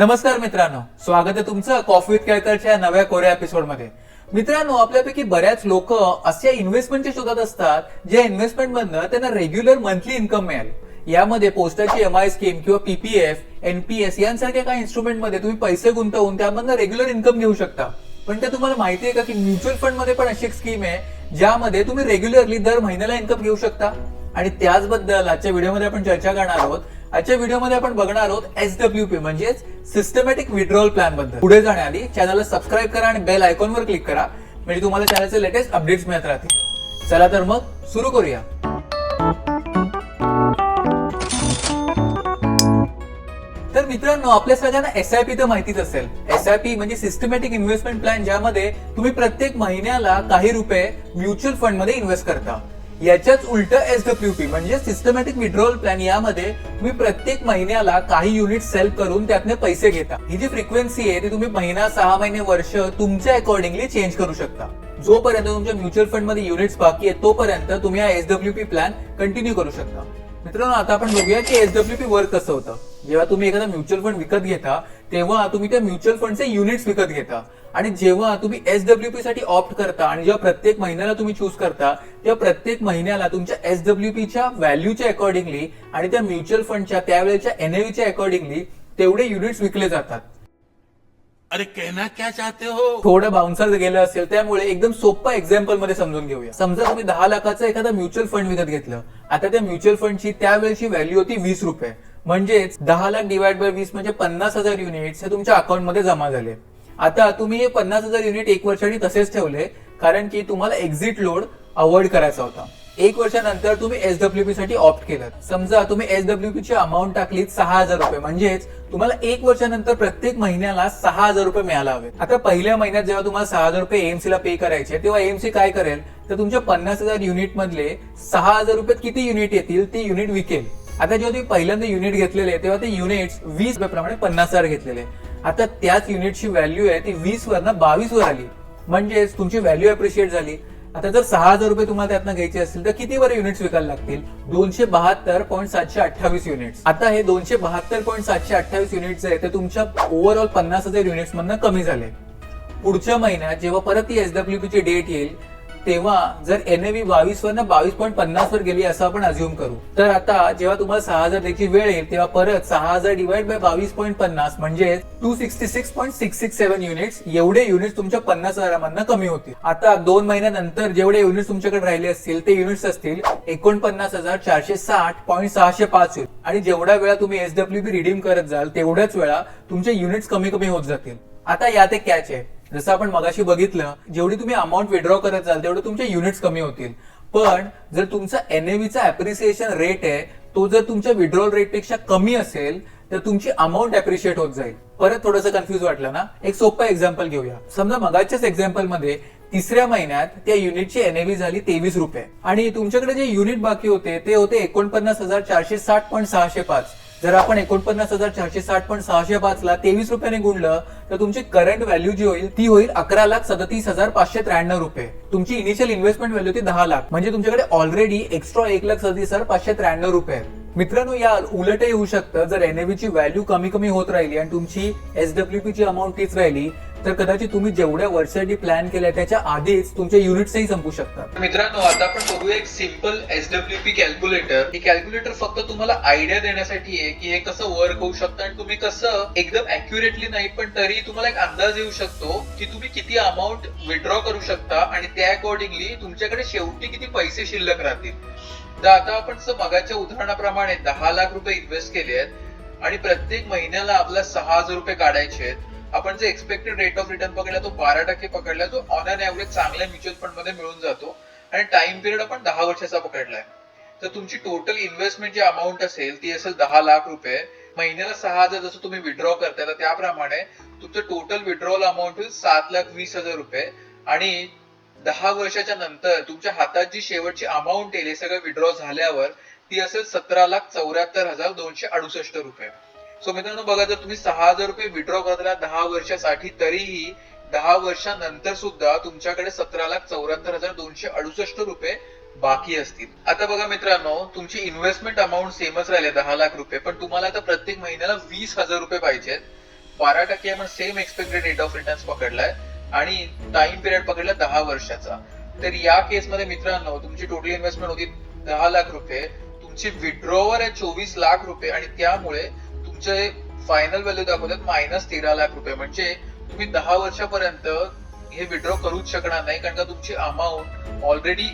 नमस्कार मित्रांनो स्वागत आहे तुमचं कॉफी विथ केळकरच्या नव्या कोऱ्या एपिसोडमध्ये. मित्रांनो आपल्यापैकी बऱ्याच लोक अशा इन्व्हेस्टमेंटच्या शोधात असतात ज्या इन्व्हेस्टमेंट मधनं त्यांना रेग्युलर मंथली इन्कम मिळेल. यामध्ये पोस्टाची एम आय स्कीम किंवा पीपीएफ एनपीएस यांसारख्या काही इन्स्ट्रुमेंटमध्ये तुम्ही पैसे गुंतवून त्यामधनं रेग्युलर इन्कम घेऊ शकता. पण ते तुम्हाला माहिती आहे का की म्युच्युअल फंडमध्ये पण अशी एक स्कीम आहे ज्यामध्ये तुम्ही रेग्युलरली दर महिन्याला इन्कम घेऊ शकता. आणि त्याचबद्दल आजच्या व्हिडिओमध्ये आपण चर्चा करणार आहोत. आजच्या व्हिडिओमध्ये आपण बघणार आहोत एस डब्ल्यू पी म्हणजेच सिस्टमॅटिक विड्रॉल प्लॅनबद्दल. पुढे जाण्याआधी चॅनलला सबस्क्राईब करा आणि बेल आयकॉनवर क्लिक करा म्हणजे तुम्हाला चॅनलचे लेटेस्ट अपडेट्स मिळत राहतील. चला तर मग सुरू करूया. तर मित्रांनो आपल्या सगळ्यांना एस आय पी तर माहितीच असेल. एस आय पी म्हणजे सिस्टमॅटिक इन्व्हेस्टमेंट प्लॅन ज्यामध्ये तुम्ही प्रत्येक महिन्याला काही रुपये म्युच्युअल फंडमध्ये इन्व्हेस्ट करता. याच्याच उलट एस डब्ल्यू पी म्हणजे सिस्टमॅटिक विड्रॉल प्लॅन यामध्ये तुम्ही प्रत्येक महिन्याला काही युनिट सेल करून त्यातने पैसे घेता. ही जी फ्रिक्वेन्सी आहे ती तुम्ही महिना सहा महिने वर्ष तुमच्या अकॉर्डिंगली चेंज करू शकता. जोपर्यंत तुमच्या म्युच्युअल फंडमध्ये युनिट्स बाकी आहेत तोपर्यंत तुम्ही हा S W P plan continue करू शकता. मित्रांनो आता आपण बघूया की एस डब्ल्यू पी वर्क कसं होतं. जेव्हा तुम्ही एखादा म्युच्युअल फंड विकत घेता तेव्हा तुम्ही त्या म्युच्युअल फंडचे युनिट्स विकत घेता. आणि जेव्हा तुम्ही एस डब्ल्यू पी साठी ऑप्ट करता आणि जेव्हा प्रत्येक महिन्याला तुम्ही चूज करता तेव्हा प्रत्येक महिन्याला तुमच्या एस डब्ल्यू पीच्या व्हॅल्यूच्या अकॉर्डिंगली आणि त्या म्युच्युअल फंडच्या त्यावेळेच्या एनएव्हीच्या अकॉर्डिंगली तेवढे युनिट्स विकले जातात. अरे कहना क्या चाहते हो? थोडं बाउन्सर गेलं असेल त्यामुळे एकदम सोप्पा एक्झाम्पलमध्ये समजून घेऊया. समजा तुम्ही दहा लाखाचा एखादा म्युच्युअल फंड विकत घेतलं. आता त्या म्युच्युअल फंडची त्यावेळेची व्हॅल्यू होती वीस रुपये. म्हणजेच दहा लाख डिवाइड बाय वीस म्हणजे पन्नास हजार युनिट्स हे तुमच्या अकाउंटमध्ये जमा झाले. आता तुम्ही हे पन्नास हजार युनिट एक वर्षाने तसेच ठेवले कारण की तुम्हाला एक्झिट लोड अवॉइड करायचा होता. एक वर्षानंतर तुम्ही एसडब्ल्यू पी साठी ऑप्ट केलं समजा तुम्ही एसडब्ल्यू पी ची अमाऊंट टाकली सहा हजार रुपये. म्हणजेच तुम्हाला एक वर्षानंतर प्रत्येक महिन्याला सहा हजार रुपये मिळायला हवे आता पहिल्या महिन्यात जेव्हा तुम्हाला सहा हजार रुपये एएमसी ला पे करायचे तेव्हा एएमसी काय करेल? तर तुमच्या पन्नास हजार युनिट मधले सहा हजार रुपयात किती युनिट येतील? ती युनिट विकेल. आता जेव्हा तुम्ही पहिल्यांदा युनिट घेतलेले तेव्हा ते युनिट्स वीस रुपयाप्रमाणे पन्नास हजार घेतलेले. आता त्याच युनिटची व्हॅल्यू आहे ती वीस वरनं बावीस वर आली. म्हणजेच तुमची व्हॅल्यू अप्रिशिएट झाली. आता जर सहा हजार रुपये तुम्हाला त्यातनं घ्यायचे असतील तर किती वर युनिट्स विकायला लागतील? दोनशे बहात्तर पॉईंट सातशे अठ्ठावीस युनिट्स आता हे दोनशे बहात्तर पॉईंट सातशे अठ्ठावीस युनिट्स आहे ते तुमच्या ओव्हरऑल पन्नास हजार युनिट्स मधनं कमी झाले. पुढच्या महिन्यात जेव्हा परत ती एसडब्ल्यूपीची डेट येईल तेव्हा जर एन एनएव्ही बावीस वर बावीस पॉईंट पन्नास वर गेली असं आपण अज्युम करू. तर आता जेव्हा तुम्हाला सहा हजार द्यायची वेळ येईल तेव्हा परत सहा हजार डिवाइड बाय बावीस पॉईंट पन्नास म्हणजे two sixty six point six six seven units एवढे युनिट्स तुमच्या पन्नास हजारामधनं कमी होतील. आता दोन महिन्यानंतर जेवढे युनिट्स तुमच्याकडे राहिले असतील ते युनिट्स असतील एकोणपन्नास हजार चारशे साठ पॉईंट सहाशे पाच होईल आणि जेवढ्या वेळा तुम्ही एसडब्ल्यू बी रिडीम करत जाल तेवढ्याच वेळा तुमचे युनिट्स कमी कमी होत जातील. आता यात एक कॅच आहे. जसं आपण मगाशी बघितलं जेवढी तुम्ही अमाऊंट विड्रॉ करत जाल तेवढे तुमचे युनिट्स कमी होतील. पण जर तुमचा एनएव्हीचा अप्रिसिएशन रेट आहे तो जर तुमच्या विड्रॉल रेटपेक्षा कमी असेल तर तुमची अमाऊंट अप्रिशिएट होत जाईल. परत थोडंसं कन्फ्युज वाटलं ना? एक सोपं एक्झाम्पल घेऊया. समजा मगाच्याच एक्झाम्पलमध्ये तिसऱ्या महिन्यात त्या युनिटची एनएव्ही झाली तेवीस रुपये. आणि तुमच्याकडे जे युनिट बाकी होते ते होते एकोणपन्नास हजार चारशे साठ पॉईंट सहाशे पाच. जर आपण एकोणपन्नास हजार चारशे साठ पण सहाशे पाच ला तेवीस रुपयाने गुणलं तर तुमची करंट व्हॅल्यू जी होईल ती होईल अकरा लाख सदतीस हजार पाचशे त्र्याण्णव रुपये. तुमची इनिशियल इन्व्हेस्टमेंट व्हॅल्यू होती दहा लाख. म्हणजे तुमच्याकडे ऑलरेडी एक्स्ट्रा एक लाख सदतीस हजार पाचशे त्र्याण्णव रुपये मित्रांनो या उलटही होऊ शकतं. जर एनएव्ही ची व्हॅल्यू कमी कमी होत राहिली आणि तुमची एसडब्ल्यू पी ची अमाऊंट तीच राहिली तर कदाचित तुम्ही जेवढ्या वर्षासाठी प्लॅन केल्या त्याच्या आधीच तुमचे युनिट्सही संपू शकतात. मित्रांनो आता आपण बघूया एक simple S W P calculator हे कॅल्क्युलेटर फक्त तुम्हाला आयडिया देण्यासाठी आहे की हे कसं वर्क होऊ शकतं आणि तुम्ही कसं एकदम अॅक्युरेटली नाही पण तरी तुम्हाला एक अंदाज येऊ शकतो की तुम्ही किती अमाऊंट विड्रॉ करू शकता आणि त्या अकॉर्डिंगली तुमच्याकडे शेवटी किती पैसे शिल्लक राहतील. तर आता आपण मगाच्या उदाहरणाप्रमाणे दहा लाख रुपये इन्व्हेस्ट केले आहेत आणि प्रत्येक महिन्याला आपला सहा हजार रुपये काढायचे आहेत. आपण जे एक्सपेक्टेड रेट ऑफ रिटर्न पकडला तो बारा टक्के पकडला जो ऑन अन ऍव्हरेज चांगल्या म्युच्युअल फंडमध्ये मिळून जातो. आणि टाइम पिरियड आपण दहा वर्षाचा पकडलाय. तर तुमची टोटल इन्व्हेस्टमेंट जी अमाऊंट असेल ती असेल दहा लाख रुपये. महिन्याला सहा हजार जसं तुम्ही विड्रॉ करताय तर त्याप्रमाणे तुमचं टोटल विड्रॉल अमाऊंट होईल सात लाख वीस हजार रुपये. आणि दहा वर्षाच्या नंतर तुमच्या हातात जी शेवटची अमाऊंट येईल हे सगळं विड्रॉ झाल्यावर ती असेल सतरा लाख चौऱ्याहत्तर हजार दोनशे अडुसष्ट रुपये. सो मित्रांनो बघा जर तुम्ही सहा हजार रुपये विड्रॉ करताना दहा वर्षासाठी तरीही दहा वर्षानंतर सुद्धा तुमच्याकडे सतरा लाख चौऱ्याहत्तर हजार दोनशे अडुसष्ट रुपये बाकी असतील. आता बघा मित्रांनो तुमची इन्व्हेस्टमेंट अमाऊंट सेमच राहिले दहा लाख रुपये. पण तुम्हाला आता प्रत्येक महिन्याला वीस हजार रुपये पाहिजेत. बारा टक्के आपण same expected rate of return पकडलाय आणि टाइम पिरियड पकडला दहा वर्षाचा. तर या केसमध्ये मित्रांनो तुमची टोटल इन्व्हेस्टमेंट होती दहा लाख रुपये. तुमची विड्रॉवर आहे चोवीस लाख रुपये आणि त्यामुळे तुमचे फायनल व्हॅल्यू दाखवतात मायनस तेरा लाख रुपये. म्हणजे तुम्ही दहा वर्षापर्यंत हे विड्रॉ करूच शकणार नाही कारण का तुमची अमाऊंट ऑलरेडी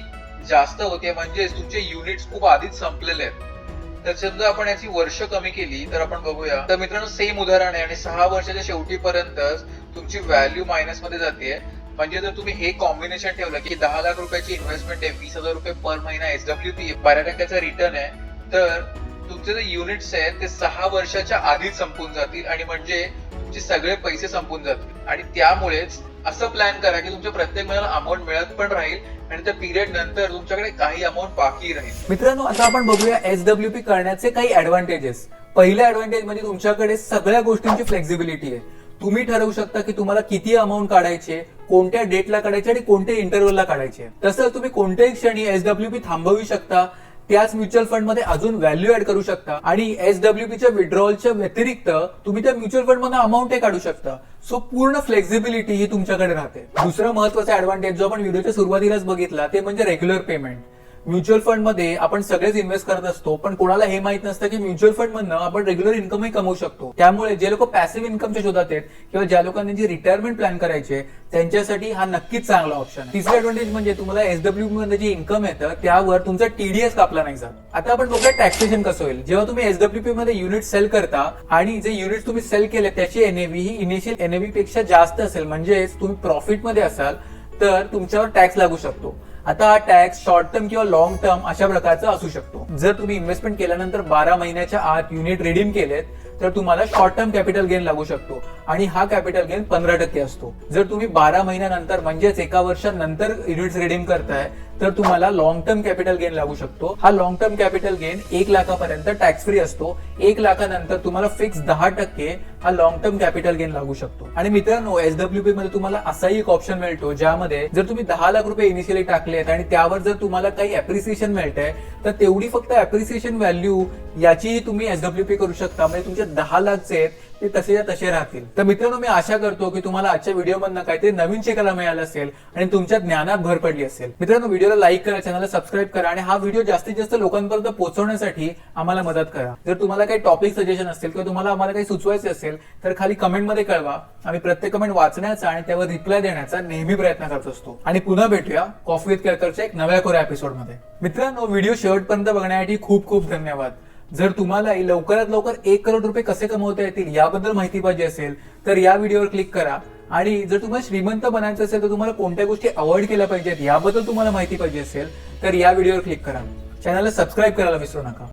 जास्त होते. म्हणजे तुमचे युनिट्स खूप आधीच संपलेले आहेत. तर समजा आपण याची वर्ष कमी केली तर आपण बघूया. तर मित्रांनो सेम उदाहरण आहे. आणि सहा वर्षाच्या शेवटीपर्यंतच तुमची व्हॅल्यू मायनसमध्ये जाते. म्हणजे जर तुम्ही हे कॉम्बिनेशन ठेवलं की दहा लाख रुपयाची इन्व्हेस्टमेंट आहे वीस हजार रुपये पर महिना एसडब्ल्यू पी बारा टक्क्याचा रिटर्न आहे तर तुमचे जे युनिट्स आहेत ते सहा वर्षाच्या आधीच संपून जातील आणि म्हणजे तुमचे सगळे पैसे संपून जातील. आणि त्यामुळेच असं प्लॅन करा की तुमच्या प्रत्येक महिन्याला अमाऊंट मिळत पण राहील आणि त्या पिरियड नंतर तुमच्याकडे काही अमाऊंट बाकी राहील. मित्रांनो आता आपण बघूया एसडब्ल्यू करण्याचे काही ऍडव्हान्टेजेस पहिला ऍडव्हान्टेज म्हणजे तुमच्याकडे सगळ्या गोष्टींची फ्लेक्झिबिलिटी आहे. तुम्ही ठरवू शकता की तुम्हाला किती अमाऊंट काढायचे कोणत्या डेटला काढायचे आणि कोणत्या इंटरव्हलला काढायचे. तसंच तुम्ही कोणत्याही क्षणी एसडब्ल्यू थांबवू शकता. त्याच म्युच्युअल फंडमध्ये अजून व्हॅल्यू ऍड करू शकता. आणि एसडब्ल्यूपीच्या विड्रॉलच्या व्यतिरिक्त तुम्ही त्या म्युच्युअल फंडमध्ये अमाऊंट काढू शकता. सो पूर्ण फ्लेक्झिबिलिटी ही तुमच्याकडे राहते. दुसरं महत्त्वाचा ऍडव्हान्टेज जो आपण व्हिडिओच्या सुरुवातीलाच बघितला ते म्हणजे रेग्युलर पेमेंट म्युच्युअल फंडमध्ये आपण सगळेच इन्व्हेस्ट करत असतो पण कोणाला हे माहीत नसतं की म्युच्युअल फंड मधनं आपण रेग्युलर इन्कमही कमवू शकतो. त्यामुळे जे लोक पॅसिव्ह इन्कमच्या शोधात आहेत किंवा ज्या लोकांनी जी रिटायरमेंट प्लॅन करायचे त्यांच्यासाठी हा नक्कीच चांगला ऑप्शन आहे. तिसरा ऍडव्हान्टेज म्हणजे तुम्हाला एसडब्ल्यू मध्ये जे इन्कम येतं त्यावर तुमचा टीडीएस कापला नाही जात. आता आपण बघूया टॅक्सेशन कसं होईल. जेव्हा तुम्ही एसडब्ल्यू मध्ये युनिट सेल करता आणि जे युनिट तुम्ही सेल केले त्याची एनएव्ही ही इनिशियल एनएव्ही पेक्षा जास्त असेल म्हणजेच तुम्ही प्रॉफिटमध्ये असाल तर तुमच्यावर टॅक्स लागू शकतो. आता हा टॅक्स शॉर्ट टर्म किंवा लॉंग टर्म अशा प्रकारचा असू शकतो. जर तुम्ही इन्व्हेस्टमेंट केल्यानंतर बारा महिन्याच्या आत युनिट रिडीम केलेत तर तुम्हाला शॉर्ट टर्म कॅपिटल गेन लागू शकतो. आणि हा कॅपिटल गेन पंधरा टक्के असतो. जर तुम्ही बारा महिन्यानंतर म्हणजेच एका वर्षानंतर युनिट्स रिडीम करताय तर तुम्हाला लॉंग टर्म कॅपिटल गेन लागू शकतो. हा लॉंग टर्म कॅपिटल गेन एक लाखापर्यंत टॅक्स फ्री असतो. एक लाखानंतर तुम्हाला फिक्स दहा टक्के हा लॉंग टर्म कॅपिटल गेन लागू शकतो. आणि मित्रांनो एसडब्ल्यूपी मध्ये तुम्हाला असाही एक ऑप्शन मिळतो ज्यामध्ये जर तुम्ही दहा लाख रुपये इनिशियली टाकलेत आणि त्यावर जर तुम्हाला काही अप्रिसिएशन मिळतंय तर तेवढी फक्त अप्रिसिएशन व्हॅल्यू याचीही तुम्ही एसडब्ल्यूपी करू शकता. म्हणजे तुमचे दहा लाखचे आहेत ते तसेच्या तसे राहतील. तर मित्रांनो मी आशा करतो की तुम्हाला आजच्या व्हिडिओमधनं काहीतरी नवीन शिकायला मिळालं असेल आणि तुमच्या ज्ञानात भर पडली असेल. मित्रांनो व्हिडिओला लाईक करा चॅनलला सबस्क्राईब करा आणि हा व्हिडिओ जास्तीत जास्त लोकांपर्यंत पोहोचवण्यासाठी आम्हाला मदत करा. जर तुम्हाला काही टॉपिक सजेशन असतील किंवा तुम्हाला आम्हाला काही सुचवायचे असेल तर खाली कमेंटमध्ये कळवा. आम्ही प्रत्येक कमेंट वाचण्याचा आणि त्यावर रिप्लाय देण्याचा नेहमी प्रयत्न करत असतो. आणि पुन्हा भेटूया कॉफी विथ केळकरच्या एक नव्या कोऱ्या एपिसोडमध्ये मित्रांनो व्हिडिओ शेवटपर्यंत बघण्यासाठी खूप खूप धन्यवाद. जर तुम्हाला लवकरात लवकर एक करोड रुपये कसे कमवता येतील याबद्दल माहिती पाहिजे असेल तर या व्हिडिओवर क्लिक करा. आणि जर तुम्हाला श्रीमंत बनायचं असेल तर तुम्हाला कोणत्या गोष्टी अवॉइड केल्या पाहिजेत याबद्दल तुम्हाला माहिती पाहिजे असेल तर या व्हिडिओवर क्लिक करा. चॅनलला सबस्क्राईब करायला विसरू नका.